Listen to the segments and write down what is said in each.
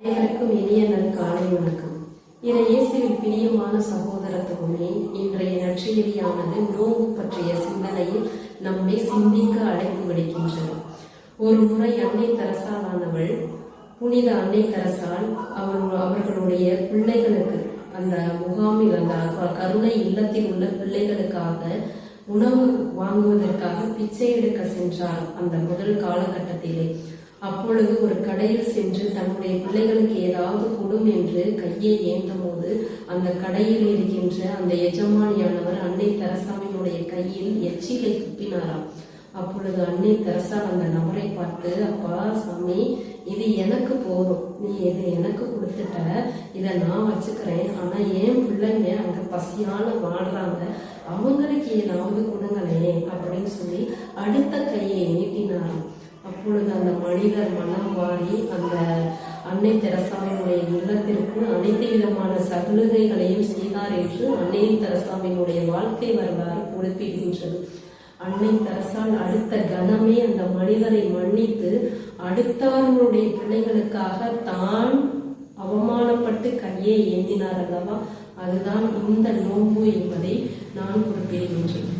வணக்கம். இதை இயேசுவில் பிரியமான சகோதரத்துவமே இன்றைய நற்செய்தியானது நோவு பற்றிய சிந்தனையில் நம்மை சிந்திக்க அழைப்பு விடுக்கின்றது ஒரு முறை அன்னை தரசாலானவள் புனித அன்னை தரசால் அவர் அவர்களுடைய பிள்ளைகளுக்கு அந்த முகாமில் அந்த கருணை இல்லத்தில் உள்ள பிள்ளைகளுக்காக உணவு வாங்குவதற்காக பிச்சை எடுக்க சென்றார். அந்த முதல் காலகட்டத்திலே அப்பொழுது ஒரு கடையில் சென்று தன்னுடைய பிள்ளைகளுக்கு ஏதாவது கொடும் என்று கையை ஏந்தும் போது அந்த கடையில் இருக்கின்ற அந்த எஜமானியானவர் அன்னை தெரசாவினுடைய கையில் எச்சிலை துப்பினாராம் அப்பொழுது அன்னை தெரசா அந்த நபரை பார்த்து அப்பா சாமி இது எனக்கு போதும். நீ இது எனக்கு கொடுத்துட்ட. இதை நான் வச்சுக்கிறேன். ஆனா என் பிள்ளைங்க அங்க பசியால வாடுறாங்க அவங்களுக்கு ஏதாவது கொடுங்களேன். அப்படின்னு சொல்லி அடுத்த கையை நீட்டினாராம். அப்பொழுது அந்த மனிதர் மனம் வாரி அந்த அன்னை தெரசாமியினுடைய இல்லத்திற்கு அனைத்து விதமான சலுகைகளையும் செய்தார் என்று அன்னை தெரசாமியினுடைய வாழ்க்கை வரலாறு குறிப்பிடுகின்றது. அன்னை தெரசால் அடுத்த கணமே அந்த மனிதரை மன்னித்து அடுத்தவர்களுடைய பிள்ளைகளுக்காக தான் அவமானப்பட்டு கையை ஏந்தினார் அல்லவா? அதுதான் இந்த நோன்பு என்பதை நான் குறிப்பிடுகின்றேன்.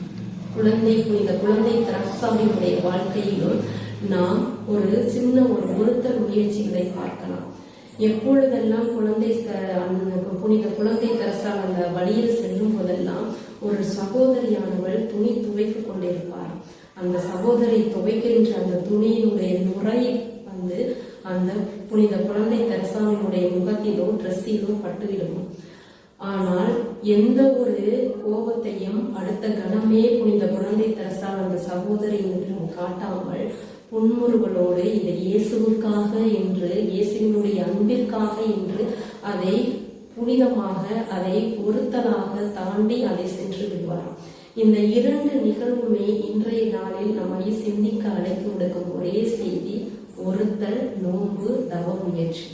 குழந்தை இந்த குழந்தை திரசாமியுடைய வாழ்க்கையிலும் நாம் ஒரு சின்ன ஒரு ஒருத்தர் முயற்சிகளை பார்க்கலாம். எப்பொழுதெல்லாம் குழந்தை புனித குழந்தை தரசால் அந்த வழியில் செல்லும் போதெல்லாம் ஒரு சகோதரியானவள் துணி துவைத்துக் கொண்டிருப்பார். அந்த சகோதரி துவைக்கின்ற அந்த துணியினுடைய நுரை வந்து அந்த புனித குழந்தை தரசாமியுடைய முகத்திலோ ட்ரெஸ்ஸிலோ பட்டுவிடும். ஆனால் எந்த ஒரு கோபத்தையும் அடுத்த கணமே புனித குழந்தை தரசால் அந்த சகோதரியிடம் காட்டாமல் புன்முறுவலோடு இந்த இயேசுவுக்காக என்று இயேசுவினுடைய அன்பிற்காக என்று அதை புனிதமாக அதை பொருத்தலாக தாண்டி அதை சென்று விடுவார் இந்த இரண்டு நிகழ்வுமே இன்றைய நாளில் நம்மை சிந்திக்க அழைத்து விடுக்கும் ஒரே செய்தி ஒருத்தல் நோன்பு தவ முயற்சி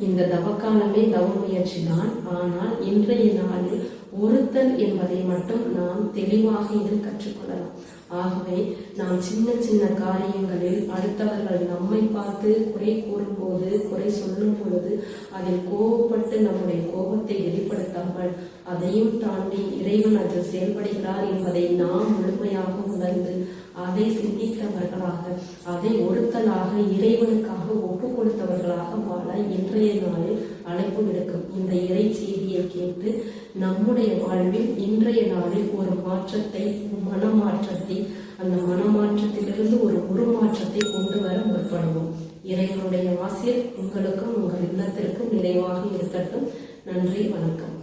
இந்த தவக்காலமே தவ முயற்சி தான். ஆனால் இன்றைய நாளில் ஒருத்தல் என்பதை மட்டும் நாம் தெளிவாக இதில் கற்றுக்கொள்ளலாம். ஆகவே நாம் சின்ன சின்ன காரியங்களில் அடுத்தவர்கள் நம்மை பார்த்து குறை கூறும்போது குறை சொல்லும் பொழுது அதில் கோபப்பட்டு நம்முடைய கோபத்தை வெளிப்படுத்தாமல் அதையும் தாண்டி இறைவன் அதில் செயல்படுகிறார் என்பதை நாம் முழுமையாக உணர்ந்து அதை சிந்தித்தவர்களாக அதை ஒடுத்தலாக இறைவனுக்காக ஒப்பு கொடுத்தவர்களாக வாழ இன்றைய நாளில் அழைப்பு விடுக்கும். இந்த இறை செய்தியை கேட்டு நம்முடைய வாழ்வில் இன்றைய நாளில் ஒரு மாற்றத்தை மனமாற்றத்தை அந்த மனமாற்றத்திலிருந்து ஒரு உருமாற்றத்தை கொண்டு வர முற்படுவோம். இறைவனுடைய ஆசிரியர் உங்களுக்கும் உங்கள் இல்லத்திற்கும் நிறைவாக இருக்கட்டும். நன்றி வணக்கம்.